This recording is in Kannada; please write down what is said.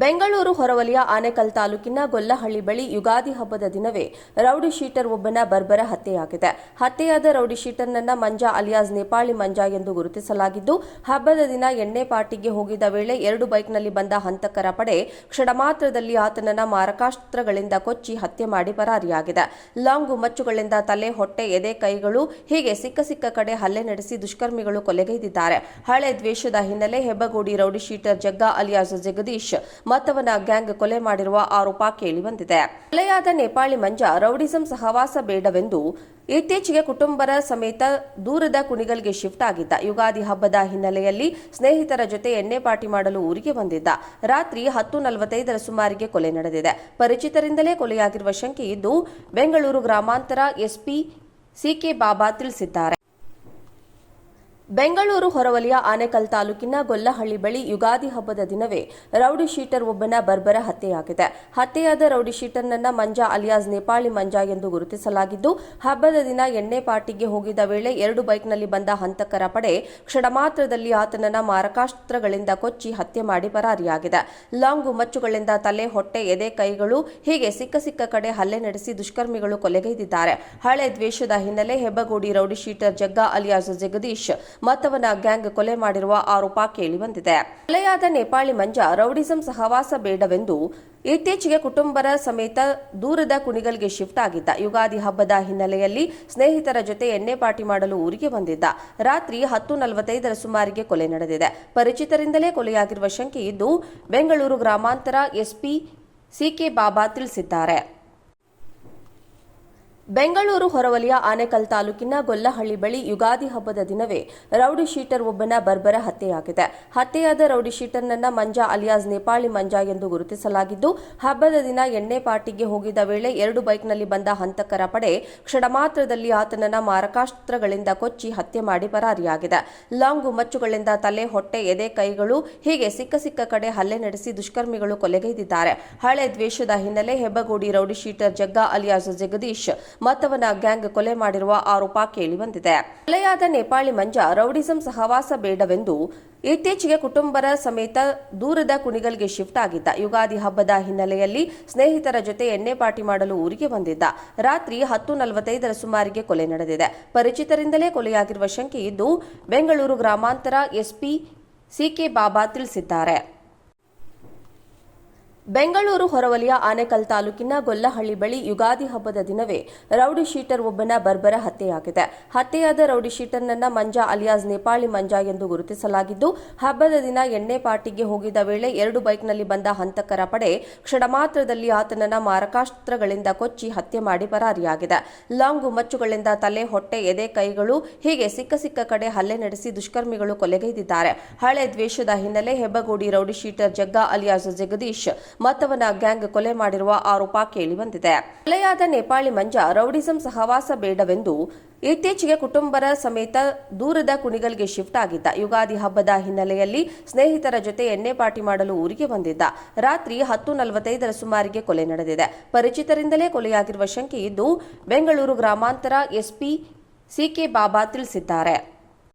ಬೆಂಗಳೂರು ಹೊರವಲಯ ಆನೇಕಲ್ ತಾಲೂಕಿನ ಗೊಲ್ಲಹಳ್ಳಿ ಬಳಿ ಯುಗಾದಿ ಹಬ್ಬದ ದಿನವೇ ರೌಡಿ ಶೀಟರ್ ಒಬ್ಬನ ಬರ್ಬರ ಹತ್ಯೆಯಾಗಿದೆ. ಹತ್ಯೆಯಾದ ರೌಡಿ ಶೀಟರ್ನನ್ನ ಮಂಜಾ ಅಲಿಯಾಸ್ ನೇಪಾಳಿ ಮಂಜಾ ಎಂದು ಗುರುತಿಸಲಾಗಿದ್ದು, ಹಬ್ಬದ ದಿನ ಎಣ್ಣೆ ಪಾರ್ಟಿಗೆ ಹೋಗಿದ್ದ ವೇಳೆ ಎರಡು ಬೈಕ್ನಲ್ಲಿ ಬಂದ ಹಂತಕರ ಪಡೆ ಕ್ಷಣಮಾತ್ರದಲ್ಲಿ ಆತನನ್ನ ಮಾರಕಾಸ್ತ್ರಗಳಿಂದ ಕೊಚ್ಚಿ ಹತ್ಯೆ ಮಾಡಿ ಪರಾರಿಯಾಗಿದೆ. ಲಾಂಗು ಮಚ್ಚುಗಳಿಂದ ತಲೆ, ಹೊಟ್ಟೆ, ಎದೆ, ಕೈಗಳು ಹೀಗೆ ಸಿಕ್ಕ ಸಿಕ್ಕ ಕಡೆ ಹಲ್ಲೆ ನಡೆಸಿ ದುಷ್ಕರ್ಮಿಗಳು ಕೊಲೆಗೈದಿದ್ದಾರೆ. ಹಳೆ ದ್ವೇಷದ ಹಿನ್ನೆಲೆ Hebbagodi rowdy sheeter Jagga alias Jagadish ಮತ್ತವನ gang ಕೊಲೆ ಮಾಡಿರುವ ಆರೋಪ ಕೇಳಿಬಂದಿದೆ ಕೊಲೆಯಾದ ನೇಪಾಳಿ ಮಂಜ ರೌಡಿಸಂ ಸಹವಾಸ ಬೇಡವೆಂದು ಇತ್ತೀಚೆಗೆ ಕುಟುಂಬರ ಸಮೇತ ದೂರದ ಕುಣಿಗಲ್ಗೆ ಶಿಫ್ಟ್ ಆಗಿದ್ದ ಯುಗಾದಿ ಹಬ್ಬದ ಹಿನ್ನೆಲೆಯಲ್ಲಿ ಸ್ನೇಹಿತರ ಜೊತೆ ಎಣ್ಣೆ ಪಾರ್ಟಿ ಮಾಡಲು ಊರಿಗೆ ಬಂದಿದ್ದ. ರಾತ್ರಿ ಹತ್ತು ನಲವತ್ತೈದರ ಸುಮಾರಿಗೆ ಕೊಲೆ ನಡೆದಿದೆ. ಪರಿಚಿತರಿಂದಲೇ ಕೊಲೆಯಾಗಿರುವ ಶಂಕೆ ಇದ್ದು, ಬೆಂಗಳೂರು ಗ್ರಾಮಾಂತರ ಎಸ್ಪಿ ಸಿಕೆ ಬಾಬಾ ತಿಳಿಸಿದ್ದಾರೆ. ಬೆಂಗಳೂರು ಹೊರವಲಯ ಆನೇಕಲ್ ತಾಲೂಕಿನ ಗೊಲ್ಲಹಳ್ಳಿ ಬಳಿ ಯುಗಾದಿ ಹಬ್ಬದ ದಿನವೇ ರೌಡಿ ಶೀಟರ್ ಒಬ್ಬನ ಬರ್ಬರ ಹತ್ಯೆಯಾಗಿದೆ. ಹತ್ಯೆಯಾದ ರೌಡಿ ಶೀಟರ್ನನ್ನ ಮಂಜಾ ಅಲಿಯಾಸ್ ನೇಪಾಳಿ ಮಂಜಾ ಎಂದು ಗುರುತಿಸಲಾಗಿದ್ದು, ಹಬ್ಬದ ದಿನ ಎಣ್ಣೆ ಪಾರ್ಟಿಗೆ ಹೋಗಿದ್ದ ವೇಳೆ ಎರಡು ಬೈಕ್ನಲ್ಲಿ ಬಂದ ಹಂತಕರ ಪಡೆ ಕ್ಷಣಮಾತ್ರದಲ್ಲಿ ಆತನನ್ನ ಮಾರಕಾಸ್ತ್ರಗಳಿಂದ ಕೊಚ್ಚಿ ಹತ್ಯೆ ಮಾಡಿ ಪರಾರಿಯಾಗಿದೆ. ಲಾಂಗು ಮಚ್ಚುಗಳಿಂದ ತಲೆ, ಹೊಟ್ಟೆ, ಎದೆ, ಕೈಗಳು ಹೀಗೆ ಸಿಕ್ಕ ಸಿಕ್ಕ ಕಡೆ ಹಲ್ಲೆ ನಡೆಸಿ ದುಷ್ಕರ್ಮಿಗಳು ಕೊಲೆಗೈದಿದ್ದಾರೆ. ಹಳೆ ದ್ವೇಷದ ಹಿನ್ನೆಲೆ Hebbagodi rowdy sheeter Jagga alias Jagadish ಮತ್ತವನ gang ಕೊಲೆ ಮಾಡಿರುವ ಆರೋಪ ಕೇಳಿಬಂದಿದೆ ಕೊಲೆಯಾದ ನೇಪಾಳಿ ಮಂಜ ರೌಡಿಸಂ ಸಹವಾಸ ಬೇಡವೆಂದು ಇತ್ತೀಚೆಗೆ ಕುಟುಂಬರ ಸಮೇತ ದೂರದ ಕುಣಿಗಲ್ಗೆ ಶಿಫ್ಟ್ ಆಗಿದ್ದ. ಯುಗಾದಿ ಹಬ್ಬದ ಹಿನ್ನೆಲೆಯಲ್ಲಿ ಸ್ನೇಹಿತರ ಜೊತೆ ಎಣ್ಣೆ ಪಾರ್ಟಿ ಮಾಡಲು ಊರಿಗೆ ಬಂದಿದ್ದ. ರಾತ್ರಿ ಹತ್ತು ನಲವತ್ತೈದರ ಸುಮಾರಿಗೆ ಕೊಲೆ ನಡೆದಿದೆ. ಪರಿಚಿತರಿಂದಲೇ ಕೊಲೆಯಾಗಿರುವ ಶಂಕೆ ಇದ್ದು, ಬೆಂಗಳೂರು ಗ್ರಾಮಾಂತರ ಎಸ್ಪಿ ಸಿಕೆ ಬಾಬಾ ತಿಳಿಸಿದ್ದಾರೆ. ಬೆಂಗಳೂರು ಹೊರವಲಿಯ ಆನೇಕಲ್ ತಾಲೂಕಿನ ಗೊಲ್ಲಹಳ್ಳಿ ಬಳಿ ಯುಗಾದಿ ಹಬ್ಬದ ದಿನವೇ ರೌಡಿ ಶೀಟರ್ ಒಬ್ಬನ ಬರ್ಬರ ಹತ್ಯೆಯಾಗಿದೆ. ಹತ್ಯೆಯಾದ ರೌಡಿ ಶೀಟರ್ನನ್ನ ಮಂಜಾ ಅಲಿಯಾಸ್ ನೇಪಾಳಿ ಮಂಜಾ ಎಂದು ಗುರುತಿಸಲಾಗಿದ್ದು, ಹಬ್ಬದ ದಿನ ಎಣ್ಣೆ ಪಾರ್ಟಿಗೆ ಹೋಗಿದ್ದ ವೇಳೆ ಎರಡು ಬೈಕ್ನಲ್ಲಿ ಬಂದ ಹಂತಕರ ಪಡೆ ಕ್ಷಣಮಾತ್ರದಲ್ಲಿ ಆತನನ್ನ ಮಾರಕಾಸ್ತ್ರಗಳಿಂದ ಕೊಚ್ಚಿ ಹತ್ಯೆ ಮಾಡಿ ಪರಾರಿಯಾಗಿದೆ. ಲಾಂಗು ಮಚ್ಚುಗಳಿಂದ ತಲೆ, ಹೊಟ್ಟೆ, ಎದೆ, ಕೈಗಳು ಹೀಗೆ ಸಿಕ್ಕ ಸಿಕ್ಕ ಕಡೆ ಹಲ್ಲೆ ನಡೆಸಿ ದುಷ್ಕರ್ಮಿಗಳು ಕೊಲೆಗೈದಿದ್ದಾರೆ. ಹಳೆ ದ್ವೇಷದ ಹಿನ್ನೆಲೆ Hebbagodi rowdy sheeter Jagga alias Jagadish ಮತ್ತವನ gang ಕೊಲೆ ಮಾಡಿರುವ ಆರೋಪ ಕೇಳಿಬಂದಿದೆ ಕೊಲೆಯಾದ ನೇಪಾಳಿ ಮಂಜ ರೌಡಿಸಂ ಸಹವಾಸ ಬೇಡವೆಂದು ಇತ್ತೀಚೆಗೆ ಕುಟುಂಬರ ಸಮೇತ ದೂರದ ಕುಣಿಗಲ್ಗೆ ಶಿಫ್ಟ್ ಆಗಿದ್ದ. ಯುಗಾದಿ ಹಬ್ಬದ ಹಿನ್ನೆಲೆಯಲ್ಲಿ ಸ್ನೇಹಿತರ ಜೊತೆ ಎಣ್ಣೆ ಪಾರ್ಟಿ ಮಾಡಲು ಊರಿಗೆ ಬಂದಿದ್ದ. ರಾತ್ರಿ ಹತ್ತು ನಲವತ್ತೈದರ ಸುಮಾರಿಗೆ ಕೊಲೆ ನಡೆದಿದೆ. ಪರಿಚಿತರಿಂದಲೇ ಕೊಲೆಯಾಗಿರುವ ಶಂಕೆ ಇದ್ದು, ಬೆಂಗಳೂರು ಗ್ರಾಮಾಂತರ ಎಸ್ಪಿ ಸಿಕೆ ಬಾಬಾ ತಿಳಿಸಿದ್ದಾರೆ. ಬೆಂಗಳೂರು ಹೊರವಲಯ ಆನೇಕಲ್ ತಾಲೂಕಿನ ಗೊಲ್ಲಹಳ್ಳಿ ಬಳಿ ಯುಗಾದಿ ಹಬ್ಬದ ದಿನವೇ ರೌಡಿ ಶೀಟರ್ ಒಬ್ಬನ ಬರ್ಬರ ಹತ್ಯೆಯಾಗಿದೆ. ಹತ್ಯೆಯಾದ ರೌಡಿ ಶೀಟರ್ನನ್ನ ಮಂಜಾ ಅಲಿಯಾಸ್ ನೇಪಾಳಿ ಮಂಜಾ ಎಂದು ಗುರುತಿಸಲಾಗಿದ್ದು, ಹಬ್ಬದ ದಿನ ಎಣ್ಣೆ ಪಾರ್ಟಿಗೆ ಹೋಗಿದ್ದ ವೇಳೆ ಎರಡು ಬೈಕ್ನಲ್ಲಿ ಬಂದ ಹಂತಕರ ಪಡೆ ಕ್ಷಣಮಾತ್ರದಲ್ಲಿ ಆತನನ್ನ ಮಾರಕಾಸ್ತ್ರಗಳಿಂದ ಕೊಚ್ಚಿ ಹತ್ಯೆ ಮಾಡಿ ಪರಾರಿಯಾಗಿದೆ. ಲಾಂಗ್ ಮಚ್ಚುಗಳಿಂದ ತಲೆ, ಹೊಟ್ಟೆ, ಎದೆ, ಕೈಗಳು ಹೀಗೆ ಸಿಕ್ಕ ಸಿಕ್ಕ ಕಡೆ ಹಲ್ಲೆ ನಡೆಸಿ ದುಷ್ಕರ್ಮಿಗಳು ಕೊಲೆಗೈದಿದ್ದಾರೆ. ಹಳೆ ದ್ವೇಷದ ಹಿನ್ನೆಲೆ Hebbagodi rowdy sheeter Jagga alias Jagadish ಮತ್ತವನ gang ಕೊಲೆ ಮಾಡಿರುವ ಆರೋಪ ಕೇಳಿ ಬಂದಿದೆ ಕೊಲೆಯಾದ ನೇಪಾಳಿ ಮಂಜ ರೌಡಿಸಂ ಸಹವಾಸ ಬೇಡವೆಂದು ಇತ್ತೀಚೆಗೆ ಕುಟುಂಬರ ಸಮೇತ ದೂರದ ಕುಣಿಗಲ್ಗೆ ಶಿಫ್ಟ್ ಆಗಿದ್ದ ಯುಗಾದಿ ಹಬ್ಬದ ಹಿನ್ನೆಲೆಯಲ್ಲಿ ಸ್ನೇಹಿತರ ಜೊತೆ ಎಣ್ಣೆ ಪಾರ್ಟಿ ಮಾಡಲು ಊರಿಗೆ ಬಂದಿದ್ದ. ರಾತ್ರಿ ಹತ್ತು ನಲವತ್ತೈದರ ಸುಮಾರಿಗೆ ಕೊಲೆ ನಡೆದಿದೆ. ಪರಿಚಿತರಿಂದಲೇ ಕೊಲೆಯಾಗಿರುವ ಶಂಕೆ ಇದ್ದು, ಬೆಂಗಳೂರು ಗ್ರಾಮಾಂತರ ಎಸ್ಪಿ ಸಿಕೆ ಬಾಬಾ ತಿಳಿಸಿದ್ದಾರೆ.